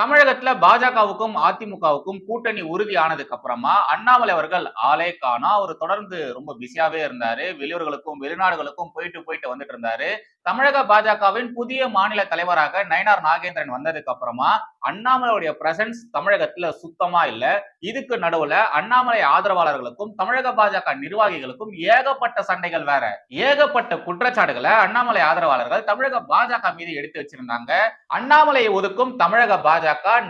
தமிழகத்துல பாஜகவுக்கும் அதிமுகவுக்கும் கூட்டணி உறுதியானதுக்கு அப்புறமா அண்ணாமலை அவர்கள் ஆலே காணா. அவர் தொடர்ந்து ரொம்ப பிஸியாவே இருந்தாரு. வெளியூர்களுக்கும் வெளிநாடுகளுக்கும் போயிட்டு போயிட்டு வந்துட்டு இருந்தாரு. தமிழக பாஜகவின் புதிய மாநில தலைவராக நயனார் நாகேந்திரன் வந்ததுக்கு அப்புறமா அண்ணாமலையுடைய பிரசன்ஸ் தமிழகத்துல சுத்தமா இல்ல. இதுக்கு நடுவுல அண்ணாமலை ஆதரவாளர்களுக்கும் தமிழக பாஜக நிர்வாகிகளுக்கும் ஏகப்பட்ட சண்டைகள் வேற. ஏகப்பட்ட குற்றச்சாட்டுகளை அண்ணாமலை ஆதரவாளர்கள் தமிழக பாஜக மீது எடுத்து வச்சிருந்தாங்க. அண்ணாமலையை ஒதுக்கும் தமிழக பாஜக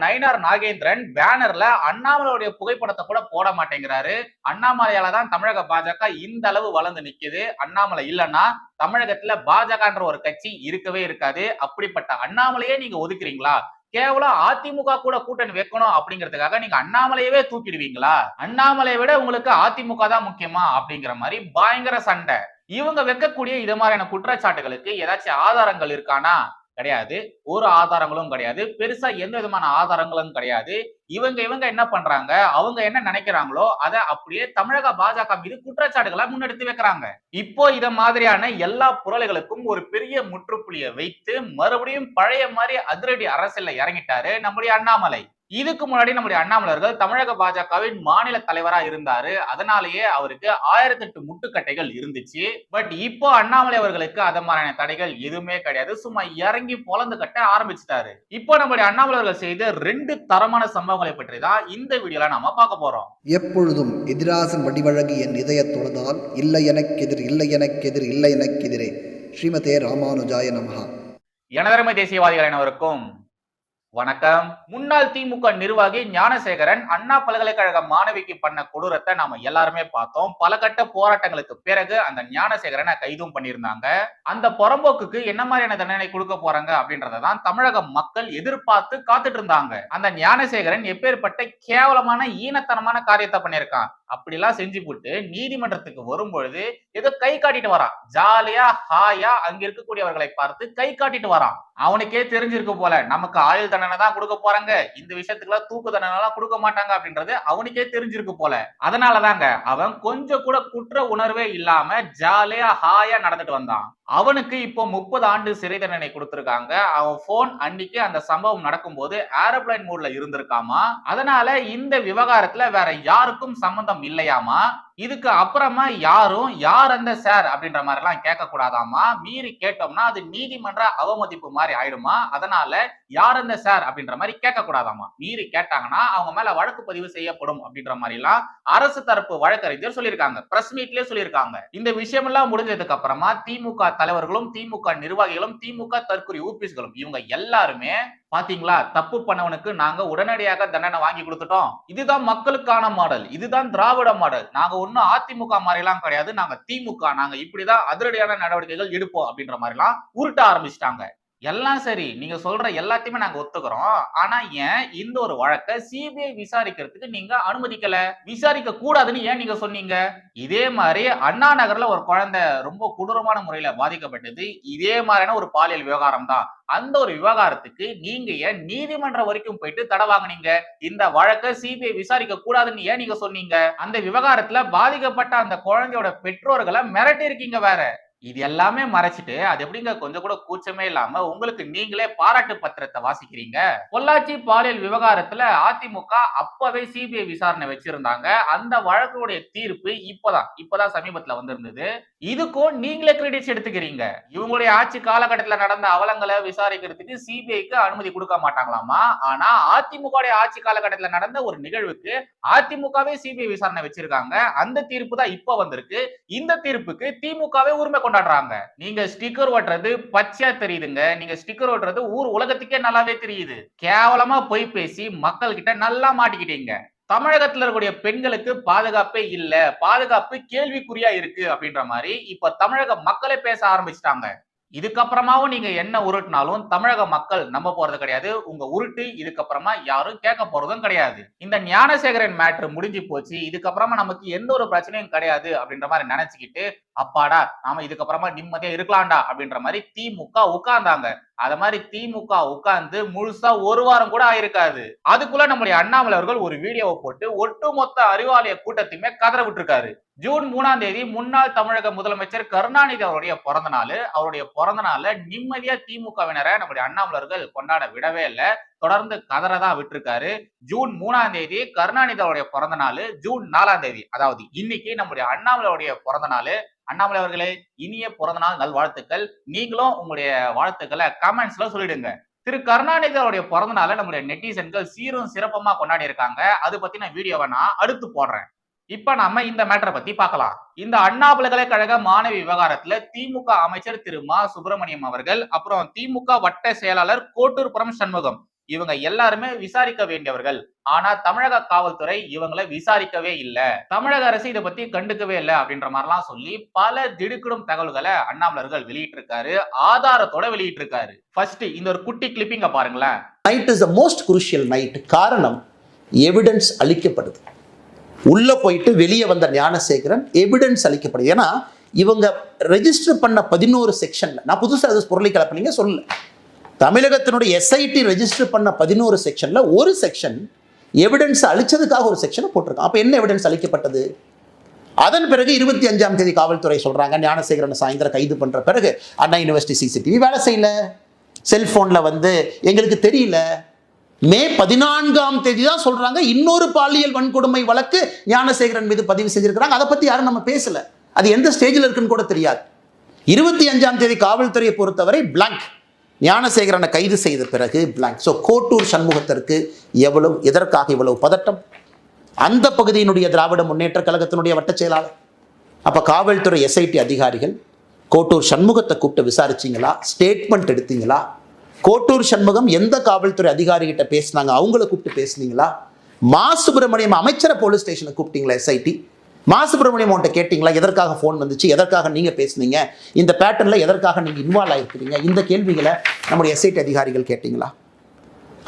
நயினார் நாகேந்திரன் பேனர்ல அண்ணாமலையுடைய புகைப்படத்தை கூட போட மாட்டேங்கிறாரு. அண்ணாமலையால தான் தமிழக பாஜக இந்த அளவு வளர்ந்து நிக்குது. அண்ணாமலை இல்லைன்னா தமிழகத்துல பாஜகன்ற ஒரு கட்சி இருக்கவே இருக்காது. அப்படிப்பட்ட அண்ணாமலையே நீங்க ஒதுக்குறீங்களா? கேவலம் அதிமுக கூட கூட்டணி வைக்கணும் அப்படிங்கிறதுக்காக நீங்க அண்ணாமலையவே தூக்கிடுவீங்களா? அண்ணாமலையை விட உங்களுக்கு அதிமுக தான் முக்கியமா அப்படிங்கிற மாதிரி பயங்கர சண்டை. இவங்க வைக்கக்கூடிய இது மாதிரியான குற்றச்சாட்டுகளுக்கு ஏதாச்சும் ஆதாரங்கள் இருக்கானா? கிடையாது. ஒரு ஆதாரங்களும் கிடையாது. பெருசா எந்த விதமான ஆதாரங்களும் கிடையாது. இவங்க இவங்க என்ன பண்றாங்க? அவங்க என்ன நினைக்கிறாங்களோ அதை அப்படியே தமிழக பாஜக மீது குற்றச்சாட்டுகளை முன்னெடுத்து வைக்கிறாங்க. இப்போ இத மாதிரியான எல்லா புரளைகளுக்கும் ஒரு பெரிய முற்றுப்புள்ளியை வைத்து மறுபடியும் பழைய மாதிரி அதிரடி அரசியல்ல இறங்கிட்டாரு நம்முடைய அண்ணாமலை. இதுக்கு முன்னாடி நம்முடைய அண்ணாமலர்கள் தமிழக பாஜகவின் மாநில தலைவரா இருந்தாரு. அதனாலேயே அவருக்கு ஆயிரத்தி எட்டு முட்டுக்கட்டைகள் இருந்துச்சு. பட் இப்போ அண்ணாமலை அவர்களுக்கு அத மாதிரியான தடைகள் எதுவுமே கிடையாது. சும்மா இறங்கி பொலந்து கட்ட ஆரம்பிச்சிட்டாரு. இப்போ நம்முடைய அண்ணாமலை அவர்கள் செய்த ரெண்டு தரமான சம்பவங்களை பற்றி தான் இந்த வீடியோல நாம பார்க்க போறோம். எப்பொழுதும் எதிராசன் வடிவழகு என் இதயத் தொழுதால் இல்லை எனக்கெதிர் இல்லை எனக்கெதிர் இல்லை எனக்கெதிரே ஸ்ரீமதே ராமானுஜாய நமஹா. எனதருமை தேசியவாதிகள் அனைவருக்கும் வணக்கம். முன்னாள் திமுக நிர்வாகி ஞானசேகரன் அண்ணா பல்கலைக்கழக மாணவிக்கு பண்ண கொடூரத்தை நாம எல்லாருமே பார்த்தோம். பல கட்ட போராட்டங்களுக்கு பிறகு அந்த ஞானசேகரனை கைதும் பண்ணியிருந்தாங்க. அந்த புறம்போக்குக்கு என்ன மாதிரியான தண்டனை கொடுக்க போறாங்க அப்படின்றத தான் தமிழக மக்கள் எதிர்பார்த்து காத்துட்டு இருந்தாங்க. அந்த ஞானசேகரன் எப்பேற்பட்ட கேவலமான ஈனத்தனமான காரியத்தை பண்ணியிருக்கான்? அப்படிலாம் செஞ்சு போட்டு நீதிமன்றத்துக்கு வரும்பொழுது ஏதோ கை காட்டிட்டு வரான். ஜாலியா ஹாயா அங்க இருக்கக்கூடியவர்களை பார்த்து கை காட்டிட்டு வரான். அவனுக்கே தெரிஞ்சிருக்கு போல நமக்கு ஆயுள் தண்டனை தான் கொடுக்க போறாங்க. இந்த விஷயத்துக்குலாம் தூக்கு தண்டனை எல்லாம் கொடுக்க மாட்டாங்க அப்படின்றது அவனுக்கே தெரிஞ்சிருக்கு போல. அதனாலதாங்க அவன் கொஞ்சம் கூட குற்ற உணர்வே இல்லாம ஜாலியா ஹாயா நடந்துட்டு வந்தான். அவனுக்கு இப்போ முப்பது ஆண்டு சிறை தண்டனை கொடுத்திருக்காங்க. அவன் போன் அன்னைக்கு அந்த சம்பவம் நடக்கும்போது ஏரோப்ளைன் மோட்ல இருந்திருக்காமா? அதனால இந்த விவகாரத்துல வேற யாருக்கும் சம்பந்தம் இல்லையாமா? இதுக்கு அப்புறமா யாரும் யார் அந்த சார்? அப்படின்ற மாதிரி எல்லாம் கேட்க கூடாதாமா மீறி கேட்டோம்னா அது நீதிமன்ற அவமதிப்பு மாதிரி ஆயிடுமா? அதனால யார் அந்த சார்? அப்படின்ற மாதிரி கேட்க கூடாதாமா மீறி கேட்டாங்கன்னா அவங்க மேல வழக்கு பதிவு செய்யப்படும் அப்படின்ற மாதிரி எல்லாம் அரசு தரப்பு வழக்கறிஞர் சொல்லியிருக்காங்க. பிரஸ் மீட்லயே சொல்லியிருக்காங்க. இந்த விஷயம் எல்லாம் முடிஞ்சதுக்கு அப்புறமா திமுக தலைவர்களும் திமுக நிர்வாகிகளும் திமுக தற்கொலை ஊபிஸ்களும் இவங்க எல்லாருமே பாத்தீங்களா தப்பு பண்ணவனுக்கு நாங்க உடனடியாக தண்டனை வாங்கி கொடுத்துட்டோம். இதுதான் மக்களுக்கான மாடல். இதுதான் திராவிட மாடல். நாங்க ஒன்னும் அதிமுக மாதிரிலாம் கிடையாது. நாங்க திமுக. நாங்க இப்படிதான் அதிரடியான நடவடிக்கைகள் எடுப்போம் அப்படின்ற மாதிரிலாம் உருட்ட ஆரம்பிச்சிட்டாங்க. எல்லாம் சரி. நீங்க சொல்ற எல்லாத்தையுமே நாங்க ஒத்துக்கிறோம். ஆனா ஏன் இந்த ஒரு வழக்கை சிபிஐ விசாரிக்கிறதுக்கு நீங்க அனுமதிக்கல? விசாரிக்க கூடாதுன்னு ஏன் நீங்க சொன்னீங்க? இதே மாதிரி அண்ணா நகர்ல ஒரு குழந்தை ரொம்ப கொடூரமான முறையில பாதிக்கப்பட்டது. இதே மாதிரியான ஒரு பாலியல் விவகாரம் தான். அந்த ஒரு விவகாரத்துக்கு நீங்க ஏன் நீதிமன்றம் வரைக்கும் போயிட்டு தடை வாங்கினீங்க? இந்த வழக்கை சிபிஐ விசாரிக்க கூடாதுன்னு ஏன் நீங்க சொன்னீங்க? அந்த விவகாரத்துல பாதிக்கப்பட்ட அந்த குழந்தையோட பெற்றோர்களை மிரட்டி இருக்கீங்க வேற. இது எல்லாமே மறைச்சிட்டு அது எப்படிங்க கொஞ்சம் கூட கூச்சமே இல்லாம உங்களுக்கு நீங்களே பாராட்டு பத்திரத்தை வாசிக்கிறீங்க? பொள்ளாச்சி பாலியல் விவகாரத்துல அதிமுக அப்பவே சிபிஐ விசாரணை வச்சிருந்தாங்க. அந்த வழக்குடைய தீர்ப்பு இப்பதான் இப்பதான் சமீபத்துல வந்திருந்தது. இதுக்கும் நீங்களே கிரெடிட்ஸ் எடுத்துக்கிறீங்க. இவங்களுடைய ஆட்சி காலகட்டத்துல நடந்த அவலங்களை விசாரிக்கிறதுக்கு சிபிஐக்கு அனுமதி கொடுக்க மாட்டாங்களாமா? ஆனா அதிமுக ஆட்சி காலகட்டத்துல நடந்த ஒரு நிகழ்வுக்கு அதிமுகவே சிபிஐ விசாரணை வச்சிருக்காங்க. அந்த தீர்ப்பு தான் இப்ப வந்திருக்கு. இந்த தீர்ப்புக்கு திமுகவே உரிமை கொண்டாடுறாங்க. நீங்க ஸ்டிக்கர் ஓட்டுறது பச்சையா தெரியுதுங்க. நீங்க ஸ்டிக்கர் ஓட்டுறது ஊர் உலகத்துக்கே நல்லாவே தெரியுது. கேவலமா பொய் பேசி மக்கள் கிட்ட நல்லா மாட்டிக்கிட்டீங்க. தமிழகத்துல இருக்கக்கூடிய பெண்களுக்கு பாதுகாப்பே இல்ல. பாதுகாப்பு கேள்விக்குறியா இருக்கு அப்படின்ற மாதிரி இப்ப தமிழக மக்களே பேச ஆரம்பிச்சிட்டாங்க. இதுக்கப்புறமாவும் நீங்க என்ன உருட்டினாலும் தமிழக மக்கள் நம்ப போறது கிடையாது. உங்க உருட்டு இதுக்கப்புறமா யாரும் கேட்க போறதும் கிடையாது. இந்த ஞானசேகரன் மேட்ரு முடிஞ்சு போச்சு. இதுக்கப்புறமா நமக்கு எந்த ஒரு பிரச்சனையும் கிடையாது அப்படின்ற மாதிரி நினைச்சுக்கிட்டு அப்பாடா நாம இதுக்கப்புறமா நிம்மதியா இருக்கலாம்டா அப்படின்ற மாதிரி திமுக உட்கார்ந்தாங்க. அத மாதிரி திமுக உட்கார்ந்து முழுசா ஒரு வாரம் கூட ஆயிருக்காது. அதுக்குள்ள நம்முடைய அண்ணாமலை அவர்கள் ஒரு வீடியோவை போட்டு ஒட்டுமொத்த அறிவாலய கூட்டத்தையுமே கதற விட்டுருக்காரு. ஜூன் மூணாம் தேதி முன்னாள் தமிழக முதலமைச்சர் கருணாநிதி அவருடைய பிறந்த நாள். அவருடைய பிறந்த நாள்ல நிம்மதியா திமுகவினரை நம்முடைய அண்ணாமலர்கள் கொண்டாட விடவே இல்லை. தொடர்ந்து கதறதான் விட்டுருக்காரு. ஜூன் மூணாம் தேதி கருணாநிதியோடைய பிறந்த நாள் ஜூன் நாலாம் தேதி. அதாவது இன்னைக்கு நம்முடைய அண்ணாமலையுடைய பிறந்த நாள். அண்ணாமலை அவர்களே இனிய பிறந்த நாள் நல்வாழ்த்துக்கள். நீங்களும் உங்களுடைய வாழ்த்துக்களை கமெண்ட்ஸ்ல சொல்லிடுங்க. திரு கருணாநிதி அவருடைய பிறந்த நாளை நம்முடைய நெட்டிசன்கள் சீரும் சிறப்பமா கொண்டாடி இருக்காங்க அது பத்தின வீடியோவை நான் அடுத்து போடுறேன். இப்ப நாம இந்த மேட்டரை பத்தி பார்க்கலாம். இந்த அண்ணா பல்கலைக்கழக மாணவி விவகாரத்துல திமுக அமைச்சர் திரு மா சுப்பிரமணியம் அவர்கள் அப்புறம் திமுக வட்ட செயலாளர் கோட்டூர்புரம் சண்முகம் இவங்க எல்லாருமே விசாரிக்க வேண்டியவர்கள். ஆனா தமிழக காவல்துறை இவங்களை விசாரிக்கவே இல்லை. தமிழக அரசு இதை பத்தி கண்டுக்கவே இல்லை அப்படின்ற மாதிரிலாம் சொல்லி பல திடுக்கிடும் தகவல்களை அண்ணாமலர்கள் வெளியிட்டு இருக்காரு ஆதாரத்தோட வெளியிட்டு இருக்காரு ஃபர்ஸ்ட் இந்த ஒரு குட்டி கிளிப்பிங்க பாருங்களேன். Night is the most crucial night காரணம் எவிடன்ஸ் அளிக்கப்படுது. உள்ளே போயிட்டு வெளியே வந்த ஞானசேகரன் எவிடன்ஸ் அளிக்கப்படுது. ஏன்னா இவங்க ரெஜிஸ்டர் பண்ண பதினோரு செக்ஷனில் நான் புதுசாக அது பொருளை கலப்பினீங்க சொல்லல. தமிழகத்தினுடைய எஸ்ஐடி ரெஜிஸ்டர் பண்ண பதினோரு செக்ஷனில் ஒரு செக்ஷன் எவிடன்ஸ் அழிச்சதுக்காக ஒரு செக்ஷனை போட்டிருக்கான். அப்போ என்ன எவிடன்ஸ் அளிக்கப்பட்டது? அதன் பிறகு இருபத்தி அஞ்சாம் தேதி காவல்துறை சொல்கிறாங்க ஞானசேகரன் சாயந்தரம் கைது பண்ணுற பிறகு அண்ணா யூனிவர்சிட்டி சிசிடிவி வேலை செய்யல. செல்ஃபோனில் வந்து எங்களுக்கு தெரியல. மே பதினான்காம் தேதி தான் சொல்றாங்க. இன்னொரு பாலியல் வன்கொடுமை வழக்கு ஞானசேகரன் மீது பதிவு செஞ்சிருக்கிறாங்க. அதை பத்தி யாரும் நம்ம பேசல. அது எந்த ஸ்டேஜில் இருக்குன்னு கூட தெரியாது. இருபத்தி அஞ்சாம் தேதி காவல்துறையை பொறுத்தவரை பிளாங்க் ஞானசேகரனை கைது செய்த பிறகு பிளாங்க் ஸோ கோட்டூர் சண்முகத்திற்கு எவ்வளவு எதற்காக இவ்வளவு பதட்டம்? அந்த பகுதியினுடைய திராவிட முன்னேற்ற கழகத்தினுடைய வட்டச் செயலாளர். அப்போ காவல்துறை எஸ்ஐடி அதிகாரிகள் கோட்டூர் சண்முகத்தை கூப்பிட்டு விசாரிச்சிங்களா? ஸ்டேட்மெண்ட் எடுத்தீங்களா? கோட்டூர் சண்முகம் எந்த காவல்துறை அதிகாரிகிட்ட பேசினாங்க? அவங்கள கூப்பிட்டு பேசுனீங்களா? மா சுப்பிரமணியம் அமைச்சரை போலீஸ் ஸ்டேஷனை கூப்பிட்டீங்களா எஸ்ஐடி மா சுப்பிரமணியம் உன்ட்ட கேட்டிங்களா? எதற்காக ஃபோன் வந்துச்சு? எதற்காக நீங்கள் பேசுனீங்க? இந்த பேட்டர்னில் எதற்காக நீங்கள் இன்வால்வ் ஆகிருக்கிறீங்க இந்த கேள்விகளை நம்முடைய எஸ்ஐடி அதிகாரிகள் கேட்டிங்களா?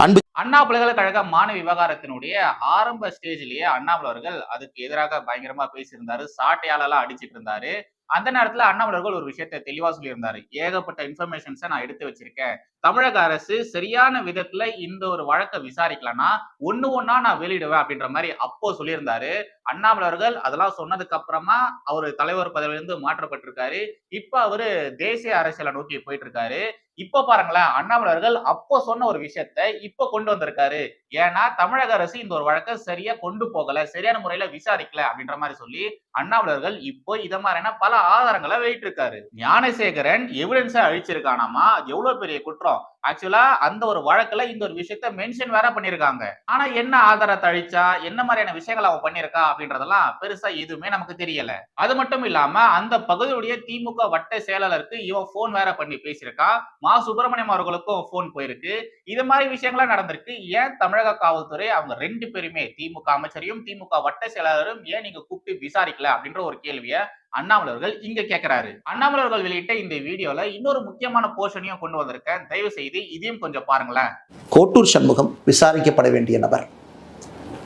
அன்பு அண்ணா பல்கலைக்கழக மாணவி விவகாரத்தினுடைய ஆரம்ப ஸ்டேஜ்லயே அண்ணாமலை அவர்கள் அதுக்கு எதிராக பயங்கரமா பேசியிருந்தாரு. சாட்டையாலெல்லாம் அடிச்சிட்டு இருந்தாரு. அந்த நேரத்துல அண்ணாமலர்கள் ஒரு விஷயத்தை தெளிவா சொல்லியிருந்தாரு. ஏகப்பட்ட இன்ஃபர்மேஷன்ஸை நான் எடுத்து வச்சிருக்கேன். தமிழக அரசு சரியான விதத்துல இந்த ஒரு வழக்கை விசாரிக்கலன்னா ஒண்ணு ஒன்னா நான் வெளியிடுவேன் அப்படின்ற மாதிரி அப்போ சொல்லியிருந்தாரு. அண்ணாமலர்கள் அதெல்லாம் சொன்னதுக்கு அப்புறமா அவர் தலைவர் பதவியிலிருந்து மாற்றப்பட்டிருக்காரு. இப்ப அவரு தேசிய அரசியலை நோக்கி போயிட்டு இருக்காரு. இப்ப பாருங்களேன் அண்ணாமலை அவர்கள் அப்போ சொன்ன ஒரு விஷயத்த இப்ப கொண்டு வந்திருக்காரு. ஏன்னா தமிழக அரசு இந்த ஒரு வழக்கை சரியா கொண்டு போகல சரியான முறையில விசாரிக்கல அப்படின்ற மாதிரி சொல்லி அண்ணாமலர்கள் இப்போ இத மாதிரியான பல ஆதாரங்களை வெளியிட்டு இருக்காரு ஞானசேகரன் எவிடன்ஸை அழிச்சிருக்கானாமா? எவ்வளவு பெரிய குற்றம்? ஆக்சுவலா அந்த ஒரு வழக்குல இந்த ஒரு விஷயத்த மென்ஷன் வேற பண்ணிருக்காங்க. ஆனா என்ன ஆதாரத்தை அழிச்சா என்ன மாதிரியான விஷயங்கள் அவன் பண்ணிருக்கா அப்படின்றதெல்லாம் பெருசா எதுவுமே நமக்கு தெரியல. அது மட்டும் இல்லாம அந்த பகுதியுடைய திமுக வட்ட செயலாளருக்கு இவன் போன் வேற பண்ணி பேசியிருக்கா. மா சுப்பிரமணியம் அவர்களுக்கும் போன் போயிருக்கு. இது மாதிரி விஷயங்கள்லாம் நடந்திருக்கு. ஏன் தமிழக காவல்துறை அவங்க ரெண்டு பேருமே திமுக அமைச்சரையும் திமுக வட்ட செயலாளரும் ஏன் நீங்க கூப்பிட்டு விசாரிக்கல அப்படின்ற ஒரு கேள்வியை அண்ணாமலை அவர்கள் இங்க கேட்கிறாரு அண்ணாமலை அவர்கள் வெளியிட்ட இந்த வீடியோல இன்னொரு முக்கியமான போர்ஷனையும் கொண்டு வந்திருக்கேன். தயவு செய்து இதையும் கொஞ்சம் பாருங்களேன். கோட்டூர் சண்முகம் விசாரிக்கப்பட வேண்டிய நபர்.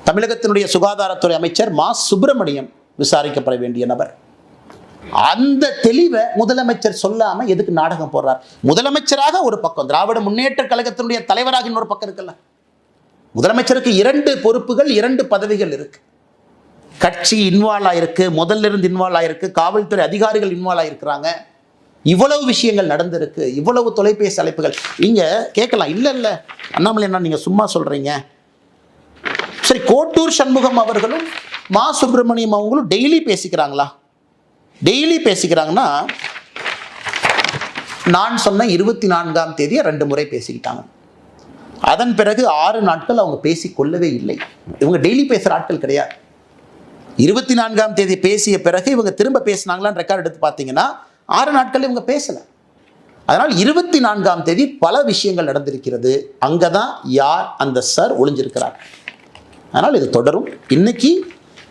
தமிழகத்தினுடைய சுகாதாரத்துறை அமைச்சர் மா. சுப்பிரமணியம் விசாரிக்கப்பட வேண்டிய நபர். அந்த தெளிவை முதலமைச்சர் சொல்லாம எதுக்கு நாடகம் போடுறார்? முதலமைச்சராக ஒரு பக்கம் திராவிட முன்னேற்ற கழகத்தினுடைய தலைவராக இன்னொரு பக்கம் இருக்குல்ல. முதலமைச்சருக்கு இரண்டு பொறுப்புகள் இரண்டு பதவிகள் இருக்கு. கட்சி இன்வால்வ் ஆயிருக்கு முதல்ல இருந்து இன்வால்வ் ஆயிருக்கு காவல்துறை அதிகாரிகள் இன்வால்வ் ஆயிருக்கிறாங்க. இவ்வளவு விஷயங்கள் நடந்திருக்கு இவ்வளவு தொலைபேசி அழைப்புகள். இங்க கேட்கலாம் இல்ல இல்ல. அண்ணாமலை என்ன நீங்க சும்மா சொல்றீங்க. சரி கோட்டூர் சண்முகம் அவர்களும் மா சுப்பிரமணியம் அவங்களும் டெய்லி பேசிக்கிறாங்களா? டெய்லி பேசிக்கிறாங்கன்னா நான் சொன்ன இருபத்தி நான்காம் தேதியை ரெண்டு முறை பேசிக்கிட்டாங்க. அதன் பிறகு ஆறு நாட்கள் அவங்க பேசி கொள்ளவே இல்லை. இவங்க டெய்லி பேசுகிற ஆட்கள் கிடையாது. இருபத்தி நான்காம் தேதி பேசிய பிறகு இவங்க திரும்ப பேசினாங்களான்னு ரெக்கார்ட் எடுத்து பார்த்தீங்கன்னா ஆறு நாட்கள் இவங்க பேசலை. அதனால் இருபத்தி நான்காம் தேதி பல விஷயங்கள் நடந்திருக்கிறது. அங்கே தான் யார் அந்த சார் ஒளிஞ்சிருக்கிறார். அதனால் இது தொடரும். இன்னைக்கு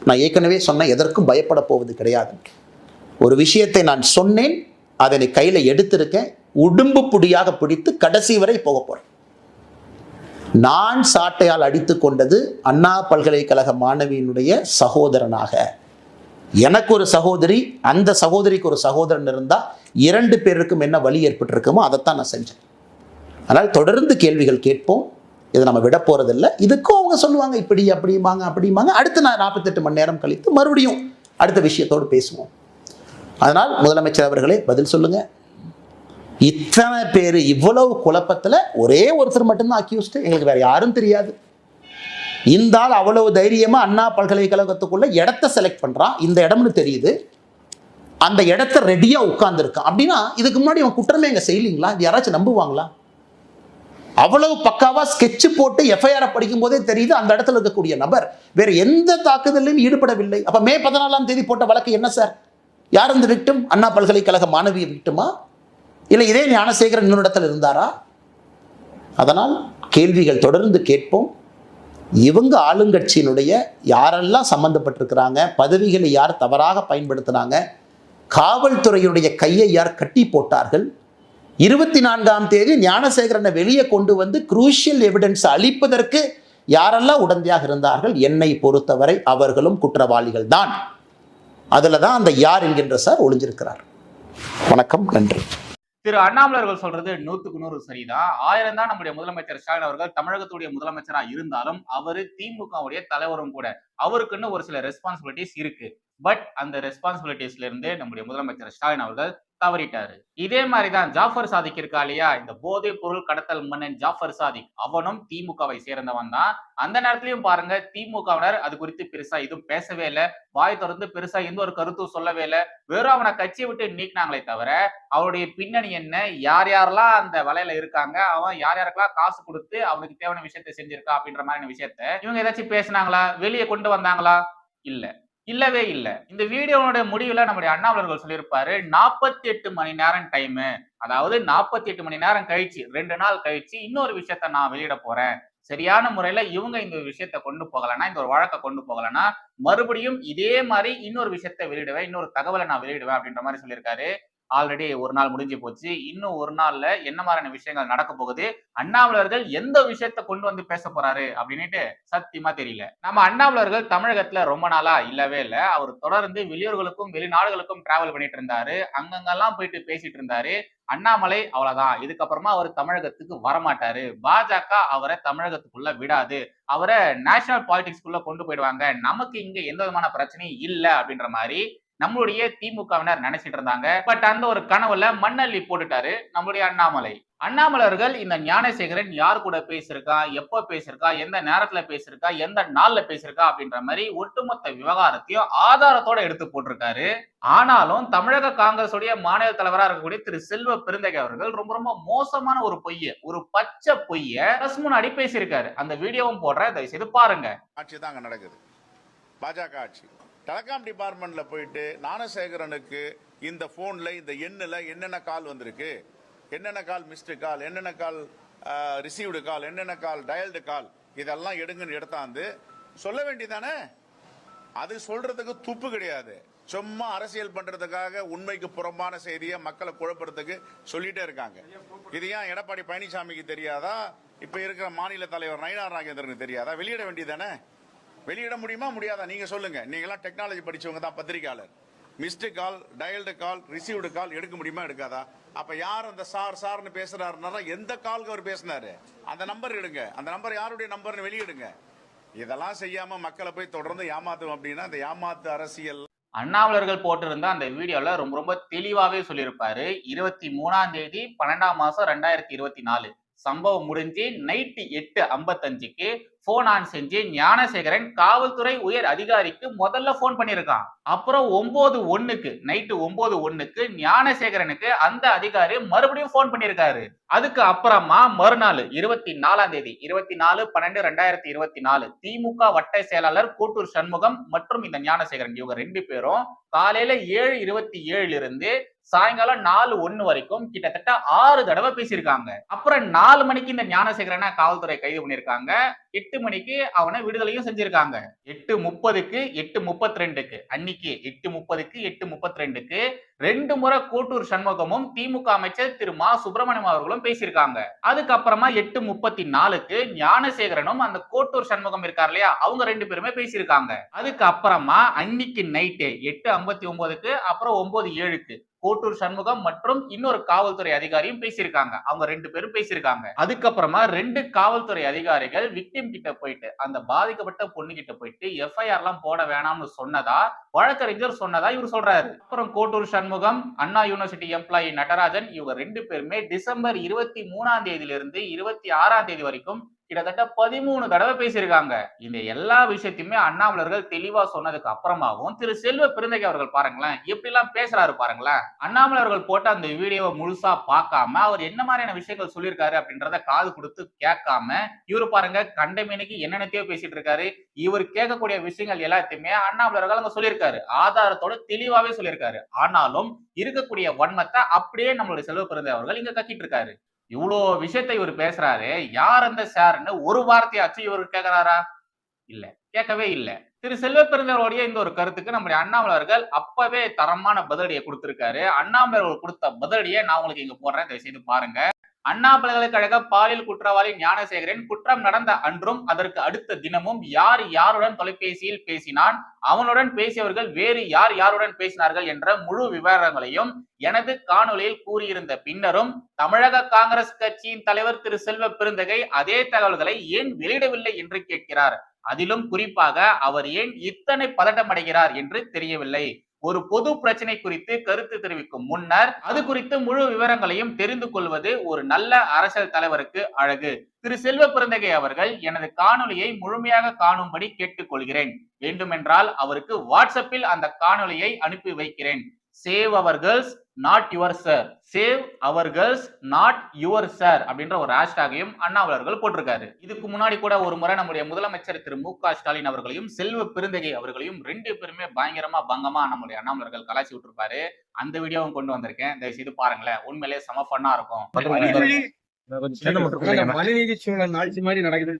நான் ஏற்கனவே சொன்ன எதற்கும் பயப்பட போவது கிடையாது. ஒரு விஷயத்தை நான் சொன்னேன் அதனை கையில் எடுத்திருக்கேன் உடும்பு புடியாக பிடித்து கடைசி வரை போக போகிறேன் நான் சாட்டையால் அடித்து கொண்டது அண்ணா பல்கலைக்கழக மாணவியினுடைய சகோதரனாக. எனக்கு ஒரு சகோதரி அந்த சகோதரிக்கு ஒரு சகோதரன் இருந்தால் இரண்டு பேருக்கும் என்ன வழி ஏற்பட்டிருக்குமோ அதைத்தான் நான் செஞ்சேன். அதனால் தொடர்ந்து கேள்விகள் கேட்போம். இதை நம்ம விட போகிறதில்ல இதுக்கும் அவங்க சொல்லுவாங்க இப்படி அப்படிம்பாங்க அப்படிம்பாங்க. அடுத்து நான் நாற்பத்தெட்டு மணி நேரம் கழித்து மறுபடியும் அடுத்த விஷயத்தோடு பேசுவோம். அதனால் முதலமைச்சர் அவர்களே பதில் சொல்லுங்கள் இத்தனை பேர் இவ்வளவு குழப்பத்தில் ஒரே ஒருத்தர் மட்டும்தான் அக்யூஸ்டு எங்களுக்கு வேறு யாரும் தெரியாது. இந்த ஆள் அவ்வளவு தைரியமாக அண்ணா பல்கலைக்கழகத்துக்குள்ளே இடத்த செலக்ட் பண்ணுறான் இந்த இடம்னு தெரியுது. அந்த இடத்த ரெடியாக உட்காந்துருக்கான் அப்படின்னா இதுக்கு முன்னாடி அவன் குற்றமே எங்கள் செய்யலீங்களா? இது யாராச்சும் நம்புவாங்களா? அவ்வளவு பக்காவாக ஸ்கெட்ச் போட்டு எஃப்ஐஆர் படிக்கும் போதே தெரியுது அந்த இடத்துல இருக்கக்கூடிய நபர் வேறு எந்த தாக்குதலையும் ஈடுபடவில்லை. அப்போ மே பதினாலாம் தேதி போட்ட வழக்கு என்ன சார்? யார் இந்த விக்டம் அண்ணா பல்கலைக்கழக மாணவியை விக்டமா இல்லை இதே ஞானசேகரன் இன்னொரு இடத்துல இருந்தாரா? அதனால் கேள்விகள் தொடர்ந்து கேட்போம். இவங்க ஆளுங்கட்சியினுடைய யாரெல்லாம் சம்பந்தப்பட்டிருக்கிறாங்க பதவிகளை யார் தவறாக பயன்படுத்தினாங்க காவல்துறையுடைய கையை யார் கட்டி போட்டார்கள் இருபத்தி நான்காம் தேதி ஞானசேகரனை வெளியே கொண்டு வந்து குரூஷியல் எவிடன்ஸ் அளிப்பதற்கு யாரெல்லாம் உடந்தையாக இருந்தார்கள் என்னை பொறுத்தவரை அவர்களும் குற்றவாளிகள் தான். அதில் தான் அந்த யார் என்கின்ற சார் ஒளிஞ்சிருக்கிறார். வணக்கம் நன்றி. திரு அண்ணாமலை அவர்கள் சொல்றது நூத்துக்கு நூறு சரிதான் ஆயிரம் தான் நம்முடைய முதலமைச்சர் ஸ்டாலின் அவர்கள் தமிழகத்துடைய முதலமைச்சரா இருந்தாலும் அவரு திமுகவுடைய தலைவரும் கூட. அவருக்குன்னு ஒரு சில ரெஸ்பான்சிபிலிட்டிஸ் இருக்கு. பட் அந்த ரெஸ்பான்சிபிலிட்டிஸ்ல இருந்து நம்முடைய முதலமைச்சர் ஸ்டாலின் அவர்கள் தவறிட்டாரு. இதே மாதிரிதான் ஜாஃபர் சாதிக் இருக்கா இல்லையா? இந்த போதை பொருள் கடத்தல் மன்னன் ஜாஃபர் சாதிக். அவனும் திமுகவை சேர்ந்தவன் தான். அந்த நேரத்திலயும் பாருங்க திமுகவினர் அது குறித்து பெருசா எதுவும் பேசவே இல்லை. வாய் தொடர்ந்து பெருசா எந்த ஒரு கருத்தும் சொல்லவே இல்லை. வெறும் அவனை கட்சியை விட்டு நீக்கினாங்களே தவிர அவருடைய பின்னணி என்ன? யார் யாரெல்லாம் அந்த வலையில இருக்காங்க? அவன் யார் யாருக்கெல்லாம் காசு கொடுத்து அவனுக்கு தேவையான விஷயத்த செஞ்சிருக்கா அப்படின்ற மாதிரியான விஷயத்த இவங்க ஏதாச்சும் பேசுனாங்களா? வெளியே கொண்டு வந்தாங்களா? இல்ல. இல்லவே இல்லை. இந்த வீடியோனுடைய முடிவில் நம்முடைய அண்ணாமலர்கள் சொல்லியிருப்பாரு நாற்பத்தி எட்டு மணி நேரம் டைமு அதாவது நாற்பத்தி எட்டு மணி நேரம் கழிச்சு ரெண்டு நாள் கழிச்சு இன்னொரு விஷயத்த நான் வெளியிட போறேன். சரியான முறையில இவங்க இந்த விஷயத்த கொண்டு போகலன்னா இந்த ஒரு வழக்கை கொண்டு போகலன்னா மறுபடியும் இதே மாதிரி இன்னொரு விஷயத்த வெளியிடுவேன் இன்னொரு தகவலை நான் வெளியிடுவேன் அப்படின்ற மாதிரி சொல்லியிருக்காரு. ஆல்ரெடி ஒரு நாள் முடிஞ்சு போச்சு. இன்னும் ஒரு நாள்ல என்ன மாதிரியான விஷயங்கள் நடக்க போகுது? அண்ணாமலர்கள் எந்த விஷயத்த கொண்டு வந்து பேச போறாரு? அப்படின்னுட்டு சத்தியமா தெரியல. நம்ம அண்ணாமலர்கள் தமிழகத்துல ரொம்ப நாளா இல்லவே இல்ல. அவர் தொடர்ந்து வெளியூர்களுக்கும் வெளிநாடுகளுக்கும் டிராவல் பண்ணிட்டு இருந்தாரு. அங்கங்கெல்லாம் போயிட்டு பேசிட்டு இருந்தாரு. அண்ணாமலை அவ்வளவுதான். இதுக்கப்புறமா அவர் தமிழகத்துக்கு வரமாட்டாரு. பாஜக அவரை தமிழகத்துக்குள்ள விடாது. அவரை நேஷனல் பாலிடிக்ஸ்குள்ள கொண்டு போயிடுவாங்க. நமக்கு இங்க எந்த விதமான பிரச்சனையும் இல்லை அப்படின்ற மாதிரி நம்மளுடைய திமுகவினர் நினைச்சிட்டு இருந்தாங்க. பட் அந்த ஒரு கனவுல மண்ணள்ளி போட்டுட்டாரு நம்மளுடைய அண்ணாமலை. அண்ணாமலர்கள் இந்த ஞானசேகரன் யார் கூட பேசியிருக்கா? எப்ப பேசியிருக்கா? எந்த நேரத்துல பேசியிருக்கா? எந்த நாள்ல பேசியிருக்கா? அப்படின்ற மாதிரி ஒட்டுமொத்த விவகாரத்தையும் ஆதாரத்தோட எடுத்து போட்டிருக்காரு. ஆனாலும் தமிழக காங்கிரஸுடைய மாநில தலைவரா இருக்கக்கூடிய திரு செல்வ பெருந்தகை அவர்கள் ரொம்ப ரொம்ப மோசமான ஒரு பொய்ய ஒரு பச்சை பொய்ய பிரஸ் முன்னாடி பேசியிருக்காரு. அந்த வீடியோவும் போடுற தயவு செய்து பாருங்க. ஆட்சி தான் நடக்குது. பாஜக ஆட்சி. டெலகாம் டிபார்ட்மெண்ட்ல போயிட்டு ஞானசேகரனுக்கு இந்த போன்ல இந்த எண்ணில் என்னென்ன கால் வந்திருக்கு? என்னென்ன கால் மிஸ்டு கால் என்னென்ன கால் ரிசீவ்டு கால் என்னென்ன கால் டயல்டு கால் இதெல்லாம் எடுங்கன்னு எடுத்தாந்து சொல்ல வேண்டியதானே அது சொல்றதுக்கு துப்பு கிடையாது. சும்மா அரசியல் பண்றதுக்காக உண்மைக்கு புறம்பான செய்தியை மக்களை குழப்பறதுக்கு சொல்லிட்டே இருக்காங்க. இது ஏன் எடப்பாடி பழனிசாமிக்கு தெரியாதா? இப்ப இருக்கிற மாநில தலைவர் நயினார் நாகேந்திரனுக்கு தெரியாதா? வெளியிட வேண்டியதானே வெளியிட முடியுமா? முடியாதா? நீங்க சொல்லுங்க. நீங்களாம் டெக்னாலஜி படிச்சவங்க தான் பத்திரிகையாளர். Missed call dialled call received call எடுக்க முடியுமா எடுக்காதா? அப்ப யார் அந்த சார் சார்னு பேசுறாருன்னா எந்த கால்க்கு அவர் பேசினாரு? அந்த நம்பர் எடுங்க. அந்த நம்பர் யாருடைய நம்பர்னு வெளியிடுங்க. இதெல்லாம் செய்யாம மக்களை போய் தொடர்ந்து ஏமாத்தும் அப்படின்னா அந்த ஏமாத்து அரசியல் அண்ணாமலர்கள் போட்டிருந்த அந்த வீடியோல ரொம்ப ரொம்ப தெளிவாவே சொல்லியிருப்பாரு. இருபத்தி மூணாம் தேதி பன்னெண்டாம் மாசம் ரெண்டாயிரத்தி இருபத்தி நாலு. சம்பவம் முடிஞ்சு நைட்டு எட்டு ஐம்பத்தஞ்சுக்கு போன் ஆன் செஞ்சு ஞானசேகரன் காவல்துறை உயர் அதிகாரிக்கு முதல்ல போன் பண்ணியிருக்கான். அப்புறம் ஒன்பது ஒண்ணுக்கு நைட்டு ஒன்பது ஒண்ணுக்கு ஞானசேகரனுக்கு அந்த அதிகாரி மறுபடியும் போன் பண்ணியிருக்காரு. அதுக்கு அப்புறமா மறுநாள் இருபத்தி நாலாம் தேதி இருபத்தி நாலு பன்னெண்டு ரெண்டாயிரத்தி இருபத்தி நாலு திமுக வட்ட செயலாளர் கூட்டூர் சண்முகம் மற்றும் இந்த ஞானசேகரன் இவங்க ரெண்டு பேரும் காலையில ஏழு இருபத்தி ஏழுல இருந்து சாயங்காலம் நாலு ஒன்னு வரைக்கும் கிட்டத்தட்ட ஆறு தடவை பேசியிருக்காங்க. அப்புறம் நாலு மணிக்கு இந்த ஞானசேகரனை காவல்துறை கைது பண்ணியிருக்காங்க. எட்டு மணிக்கு அவனை விடுதலையும் செஞ்சிருக்காங்க. எட்டு முப்பதுக்கு எட்டு முப்பத்தி ரெண்டுக்கு அன்னைக்கு எட்டு முப்பதுக்கு எட்டு முப்பத்தி ரெண்டுக்கு ரெண்டு முறை கோட்டூர் சண்முகமும் திமுக அமைச்சர் திரு மா சுப்பிரமணியம் அவர்களும் பேசியிருக்காங்க. அதுக்கப்புறமா எட்டு முப்பத்தி நாலுக்கு ஞானசேகரனும் அந்த கோட்டூர் சண்முகம் இருக்கார் இல்லையா அவங்க ரெண்டு பேருமே பேசியிருக்காங்க. அதுக்கு அப்புறமா அன்னைக்கு நைட்டு எட்டு ஐம்பத்தி ஒன்பதுக்கு அப்புறம் ஒன்பது ஏழுக்கு கோட்டூர் சண்முகம் மற்றும் இன்னொரு காவல்துறை அதிகாரியும் பேசியிருக்காங்க. அவங்க ரெண்டு பேரும் பேசியிருக்காங்க. அதுக்கப்புறமா ரெண்டு காவல்துறை அதிகாரிகள் விக்டிம் கிட்ட போயிட்டு அந்த பாதிக்கப்பட்ட பொண்ணு கிட்ட போயிட்டு எஃப்ஐஆர் எல்லாம் போட வேணாம்னு சொன்னதா? வழக்கறிஞர் சொன்னதா இவர் சொல்றாரு. அப்புறம் கோட்டூர் சண்முகம் அண்ணா யூனிவர்சிட்டி எம்ப்ளாயி நடராஜன் இவங்க ரெண்டு பேருமே டிசம்பர் இருபத்தி மூணாம் தேதியிலிருந்து இருபத்தி ஆறாம் தேதி வரைக்கும் கிட்டத்தட்ட பதிமூணு தடவை பேசியிருக்காங்க. இந்த எல்லா விஷயத்தையுமே அண்ணாமலர்கள் தெளிவா சொன்னதுக்கு அப்புறமாவும் திரு செல்வ பெருந்தகை அவர்கள் பாருங்களேன் எப்படி எல்லாம் பேசுறாரு பாருங்களேன். அண்ணாமலை அவர்கள் போட்ட அந்த வீடியோவை முழுசா பார்க்காம அவர் என்ன மாதிரியான விஷயங்கள் சொல்லியிருக்காரு அப்படின்றத காது கொடுத்து கேட்காம இவரு பாருங்க கண்டமேனிக்கு என்னென்னத்தையோ பேசிட்டு இருக்காரு. இவர் கேட்கக்கூடிய விஷயங்கள் எல்லாத்தையுமே அண்ணாமலர்கள் அங்க சொல்லியிருக்காரு. ஆதாரத்தோட தெளிவாவே சொல்லியிருக்காரு. ஆனாலும் இருக்கக்கூடிய வன்மத்தை அப்படியே நம்மளுடைய செல்வ பிறந்த அவர்கள் இங்க கக்கிட்டு இருக்காரு. இவ்வளோ விஷயத்தை இவர் பேசுறாரு. யார் அந்த சார்னு ஒரு வார்த்தையாச்சும் இவர் கேட்கிறாரா இல்ல. கேட்கவே இல்ல. திரு செல்வ பெருந்தவருடைய இந்த ஒரு கருத்துக்கு நம்முடைய அண்ணாமலர்கள் அப்பவே தரமான பதிலடியை கொடுத்திருக்காரு. அண்ணாமலர்கள் கொடுத்த பதிலடியை நான் உங்களுக்கு இங்க போடுறேன். தயவு செய்து பாருங்க. அண்ணா பல்கலைக்கழக பாலியல் குற்றவாளி ஞானசேகரன் குற்றம் நடந்த அன்றும் அதற்கு அடுத்த தினமும் யார் யாருடன் தொலைபேசியில் பேசினான் அவனுடன் பேசியவர்கள் வேறு யார் யாருடன் பேசினார்கள் என்ற முழு விவரங்களையும் எனது காணொலியில் கூறியிருந்த பின்னரும் தமிழக காங்கிரஸ் கட்சியின் தலைவர் திரு செல்வ பெருந்தகை அதே தகவல்களை ஏன் வெளியிடவில்லை என்று கேட்கிறார். அதிலும் குறிப்பாக அவர் ஏன் இத்தனை பதட்டமடைகிறார் என்று தெரியவில்லை. ஒரு பொது பிரச்சனை குறித்து கருத்து தெரிவிக்கும் முன்னர் அது குறித்து முழு விவரங்களையும் தெரிந்து கொள்வது ஒரு நல்ல அரசியல் தலைவருக்கு அழகு. திரு செல்வ பிறந்தகை அவர்கள் எனது காணொலியை முழுமையாக காணும்படி கேட்டுக்கொள்கிறேன். வேண்டுமென்றால் அவருக்கு வாட்ஸ்அப்பில் அந்த காணொலியை அனுப்பி வைக்கிறேன். Save our girls not your sir save our girls not your sir அப்படின்ற ஒரு ஹேஷ்டாகையும் அண்ணாமலர்கள் போட்டிருக்காரு இதுக்கு முன்னாடி கூட ஒரு முறை நம்முடைய முதலமைச்சர் திரு மு க ஸ்டாலின் அவர்களையும் செல்வ பெருந்தகை அவர்களையும் ரெண்டு பேருமே பயங்கரமா பங்கமா நம்முடைய அண்ணாமலர்கள் கலாச்சி விட்டுருப்பாரு அந்த வீடியோவும் கொண்டு வந்திருக்கேன் தயவு செய்து பாருங்களேன் உண்மையிலேயே செம ஃபன்னா இருக்கும் மனுநீதி சூழல் ஆட்சி மாதிரி நடக்குது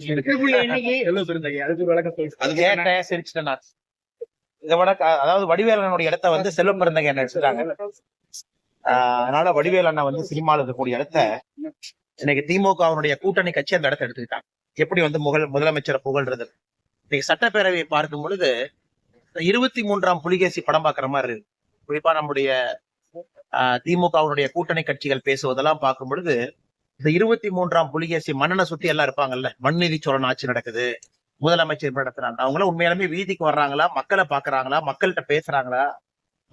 இதை விட அதாவது வடிவேலனுடைய இடத்த வந்து செல்வம் பிறந்தங்க என்ன எடுத்துட்டாங்க. ஆஹ் அதனால வடிவேல் அண்ணா வந்து சினிமாவில் இருக்கக்கூடிய இடத்த இன்னைக்கு திமுகவினுடைய கூட்டணி கட்சி அந்த இடத்த எடுத்துக்கிட்டாங்க. எப்படி வந்து முகல் முதலமைச்சரை புகழ்றது? இன்னைக்கு சட்டப்பேரவையை பார்க்கும் பொழுது இருபத்தி மூன்றாம் புலிகேசி படம் பார்க்குற மாதிரி இருக்கு. குறிப்பா நம்முடைய திமுகவினுடைய கூட்டணி கட்சிகள் பேசுவதெல்லாம் பார்க்கும் பொழுது இந்த இருபத்தி மூன்றாம் புலிகேசி மன்னனை சுத்தி எல்லாம் இருப்பாங்கல்ல மண்நீதி சோழன் ஆட்சி நடக்குது. முதலமைச்சர் நடத்துறாங்க அவங்களும் உண்மையாலுமே வீதிக்கு வர்றாங்களா? மக்களை பாக்குறாங்களா மக்கள்கிட்ட பேசுறாங்களா?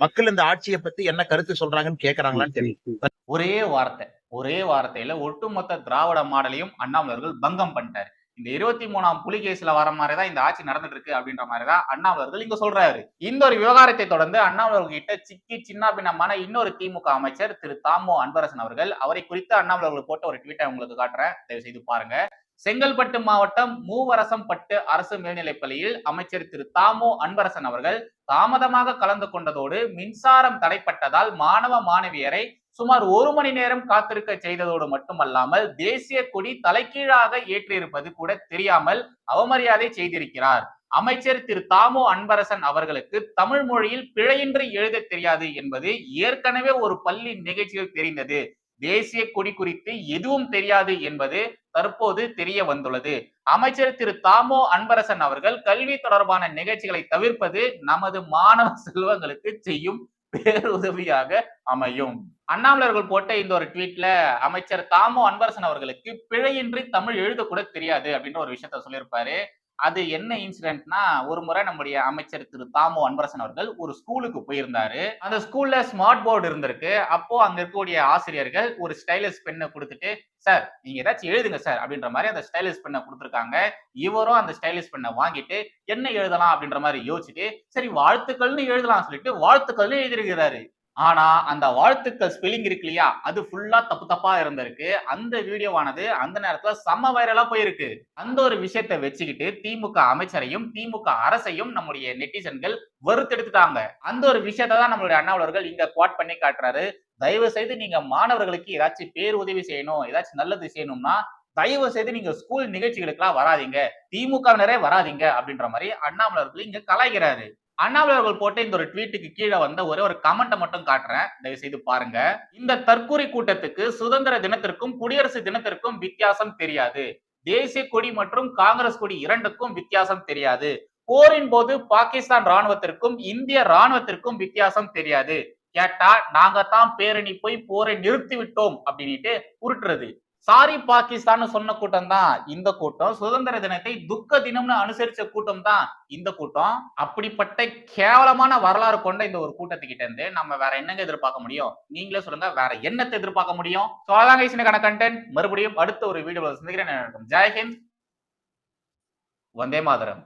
மக்கள் இந்த ஆட்சியை பத்தி என்ன கருத்து சொல்றாங்கன்னு கேக்குறாங்களான்னு தெரியும் ஒரே வார்த்தை ஒரே வார்த்தையில ஒட்டுமொத்த திராவிட மாடலையும் அண்ணாமலர்கள் பங்கம் பண்ணிட்டாரு. இந்த இருபத்தி மூணாம் புலிகேசில வர மாதிரிதான் இந்த ஆட்சி நடந்துட்டு இருக்கு அப்படின்ற மாதிரிதான் அண்ணாமலர்கள் இங்க சொல்றாரு. இந்த ஒரு விவகாரத்தை தொடர்ந்து அண்ணாமலர்கள் கிட்ட சிக்கி சின்னாபின்னமான இன்னொரு திமுக அமைச்சர் திரு தாமோ அன்பரசன் அவர்கள் அவரை குறித்து அண்ணாமலர்கள் போட்ட ஒரு ட்வீட்டை உங்களுக்கு காட்டுறேன். தயவு செய்து பாருங்க. செங்கல்பட்டு மாவட்டம் மூவரசம்பட்டு அரசு மேல்நிலைப்பள்ளியில் அமைச்சர் திரு தாமோ அன்பரசன் அவர்கள் தாமதமாக கலந்து கொண்டதோடு மின்சாரம் தடைப்பட்டதால் மாணவ மாணவியரை சுமார் ஒரு மணி நேரம் காத்திருக்க செய்ததோடு மட்டுமல்லாமல் தேசிய கொடி தலைகீழாக ஏற்றியிருப்பது கூட தெரியாமல் அவமரியாதை செய்திருக்கிறார். அமைச்சர் திரு தாமோ அன்பரசன் அவர்களுக்கு தமிழ் மொழியில் பிழையின்றி எழுத தெரியாது என்பது ஏற்கனவே ஒரு பள்ளி நிகழ்ச்சியில் தெரிந்தது. தேசிய கொடி குறித்து எதுவும் தெரியாது என்பது தற்போது தெரிய வந்துள்ளது. அமைச்சர் திரு தாமோ அன்பரசன் அவர்கள் கல்வி தொடர்பான நிகழ்ச்சிகளை தவிர்ப்பது நமது மாணவ செல்வங்களுக்கு செய்யும் பேருதவியாக அமையும். அண்ணாமலர்கள் போட்ட இந்த ஒரு ட்வீட்ல அமைச்சர் தாமோ அன்பரசன் அவர்களுக்கு பிழையின்றி தமிழ் எழுதக்கூட தெரியாது அப்படின்ற ஒரு விஷயத்த சொல்லியிருப்பாரு. அது என்ன இன்சிடென்ட்னா ஒரு முறை நம்முடைய அமைச்சர் திரு. தாமோ அன்பரசன் அவர்கள் ஒரு ஸ்கூலுக்கு போயிருந்தாரு. அந்த ஸ்கூல்ல ஸ்மார்ட் போர்டு இருந்திருக்கு. அப்போ அங்க இருக்கக்கூடிய ஆசிரியர்கள் ஒரு ஸ்டைலிஷ் பெண்ணை கொடுத்துட்டு சார் நீங்க ஏதாச்சும் எழுதுங்க சார் அப்படின்ற மாதிரி அந்த ஸ்டைலிஷ் பெண்ணை கொடுத்துருக்காங்க. இவரும் அந்த ஸ்டைலிஷ் பெண்ணை வாங்கிட்டு என்ன எழுதலாம்? அப்படின்ற மாதிரி யோசிச்சுட்டு சரி வாழ்த்துக்கள்னு எழுதலாம் சொல்லிட்டு வாழ்த்துக்கள்னு எழுதிருக்கிறாரு ஆனா அந்த வாழ்த்துக்கள் ஸ்பெல்லிங் இருக்கு இல்லையா? அது ஃபுல்லா தப்பு தப்பா இருந்திருக்கு. அந்த வீடியோவானது அந்த நேரத்துல செம்ம வைரலா போயிருக்கு. அந்த ஒரு விஷயத்தை வச்சுக்கிட்டு திமுக அமைச்சரையும் திமுக அரசையும் நம்முடைய நெட்டிசன்கள் வறுத்தெடுத்துட்டாங்க. அந்த ஒரு விஷயத்தை தான் நம்மளுடைய அண்ணாவலர்கள் இங்க குவாட் பண்ணி காட்டுறாரு. தயவு செய்து நீங்க மாணவர்களுக்கு ஏதாச்சும் பேர் உதவி செய்யணும் ஏதாச்சும் நல்லது செய்யணும்னா தயவு செய்து நீங்க ஸ்கூல் நிகழ்ச்சிகளுக்கெல்லாம் வராதீங்க. திமுகவினரே வராதீங்க அப்படின்ற மாதிரி அண்ணாமலர்கள் இங்க கலாய்கிறாரு அண்ணாமலை அவர்கள் போட்ட இந்த ஒரு ட்வீட்டுக்கு கீழே வந்த ஒரே ஒரு கமெண்ட்டை மட்டும் காட்டுறேன். தயவு செய்து பாருங்க. இந்த தற்கூரி கூட்டத்துக்கு சுதந்திர தினத்திற்கும் குடியரசு தினத்திற்கும் வித்தியாசம் தெரியாது. தேசிய கொடி மற்றும் காங்கிரஸ் கொடி இரண்டுக்கும் வித்தியாசம் தெரியாது. போரின் போது பாகிஸ்தான் ராணுவத்திற்கும் இந்திய ராணுவத்திற்கும் வித்தியாசம் தெரியாது. கேட்டா நாங்க தான் பேரணி போய் போரை நிறுத்தி விட்டோம் அப்படின்ட்டு உருட்டுறது. சாரி பாகிஸ்தான் சொன்ன கூட்டம் தான் இந்த கூட்டம். சுதந்திர தினத்தை துக்க தினம்னு அனுசரிச்ச கூட்டம் தான் இந்த கூட்டம். அப்படிப்பட்ட கேவலமான வரலாறு கொண்ட இந்த ஒரு கூட்டத்துக்கிட்ட இருந்து நம்ம வேற என்னங்க எதிர்பார்க்க முடியும்? நீங்களே சொல்லுங்க வேற என்னத்தை எதிர்பார்க்க முடியும்? சோ அதான் கண்டென்ட் மறுபடியும் அடுத்த ஒரு வீடியோ சந்திக்கிறேன். ஜெயஹிந்த் வந்தே மாதரம்.